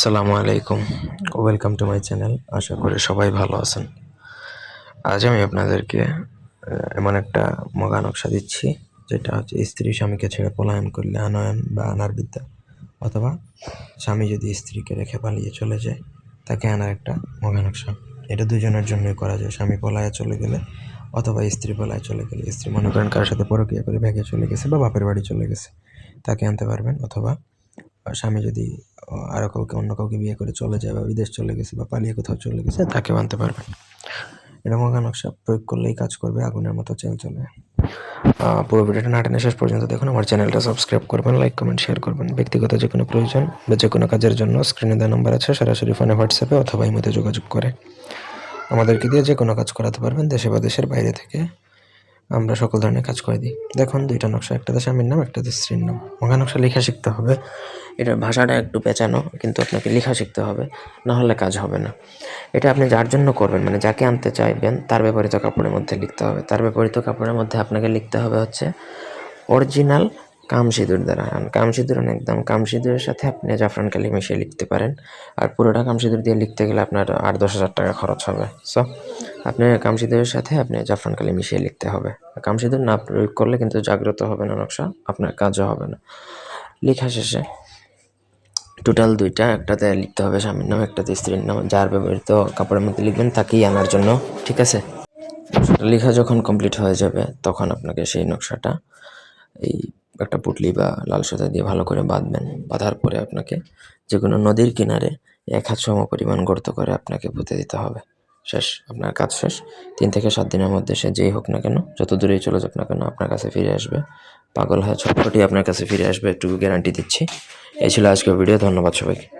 আসসালামু আলাইকুম। Welcome to my channel আশা করি সবাই ভালো আছেন। আজ আমি আপনাদেরকে এমন একটা মগা নকশা দিচ্ছি, যেটা হচ্ছে স্ত্রী স্বামীকে ছেড়ে পলায়ন করলে আনয়ন বা আনার বিদ্যা, অথবা স্বামী যদি স্ত্রীকে রেখে পালিয়ে চলে যায়, তাকে আনার একটা মগা নকশা। এটা দুজনের জন্যই করা যায়। স্বামী পলায়ে চলে গেলে, অথবা স্ত্রী পলায় চলে গেলে, স্ত্রী মনে করেন কারোর সাথে পরকীয়া করে ভেগে চলে গেছে বা বাপের বাড়ি চলে গেছে, তাকে আনতে পারবেন, অথবা স্বামী যদি আহ, আরও কাউকে অন্য কাউকে বিয়ে করে চলে যায় বা বিদেশ চলে গেছে বা পালিয়ে কোথাও চলে গেছে তাকেও আনতে পারবেন এটা মগা নকশা প্রয়োগ করলেই কাজ করবে আগুনের মতো চেল চলে। পুরো ভিডিওটা না টেনে শেষ পর্যন্ত দেখুন। আমার চ্যানেলটা সাবস্ক্রাইব করবেন লাইক কমেন্ট শেয়ার করবেন। ব্যক্তিগত যে কোনো প্রয়োজন বা যে কোনো কাজের জন্য স্ক্রিনে দেওয়া নাম্বার আছে সরাসরি ফোনে হোয়াটসঅ্যাপে অথবা ইমোতে যোগাযোগ করে। আমাদেরকে দিয়ে যে কোনো কাজ করাতে পারবেন দেশে বা দেশের বাইরে থেকে। আমরা সকল ধরনের কাজ করে দিই। দেখুন, দুইটা নকশা, একটা একটাতে স্বামীর নাম একটাতে স্ত্রীর নাম। মগা নকশা লেখা শিখতে হবে। এটার ভাষাটা একটু পেঁচানো, কিন্তু আপনাকে লেখা শিখতে হবে। না হলে কাজ হবে না। এটা আপনি যার জন্য করবেন মানে যাকে আনতে চাইবেন, তার বিপরীত কাপড়ের মধ্যে লিখতে হবে। তার বিপরীত কাপড়ের মধ্যে আপনাকে লিখতে হবে হচ্ছে, অরিজিনাল কাম সিঁদুর দ্বারা কাম সিঁদুর একদম কাম সিঁদুরের সাথে আপনি জাফরান কালি মিশিয়ে লিখতে পারেন। আর পুরোটা কাম সিঁদুর দিয়ে লিখতে গেলে আপনার আট দশ হাজার টাকা খরচ হবে। সো আপনি কাম সাথে আপনি জাফরান কালি মিশিয়ে লিখতে হবে। কাম সিঁদুর না প্রয়োগ করলে কিন্তু জাগ্রত হবে না নকশা, আপনার কাজও হবে না। লেখা শেষে টোটাল দুইটা, একটাতে লিখতে হবে স্বামীর নাম, একটাতে স্ত্রীর নাম, যার ব্যবহৃত কাপড়ের মধ্যে লিখবেন তাকেই আনার জন্য, ঠিক আছে? লেখা যখন কমপ্লিট হয়ে যাবে, তখন আপনাকে সেই নকশাটা এই একটা পুটলি বা লাল সুতা দিয়ে ভালো করে বাঁধবেন। বাঁধার পরে আপনাকে যে কোনো নদীর কিনারে এক হাত সম পরিমাণ গর্ত করে আপনাকে পুঁতে দিতে হবে। শেষ, আপনার কাজ শেষ। তিন থেকে সাত দিনের মধ্যে সে যেই হোক না কেন, যত দূরেই চলে যাক না কেন, আপনার কাছে ফিরে আসবে। পাগল হয়ে ছটফটি আপনার কাছে ফিরে আসবে একটু গ্যারান্টি দিচ্ছি। এই ছিল আজকের ভিডিও ধন্যবাদ সবাইকে।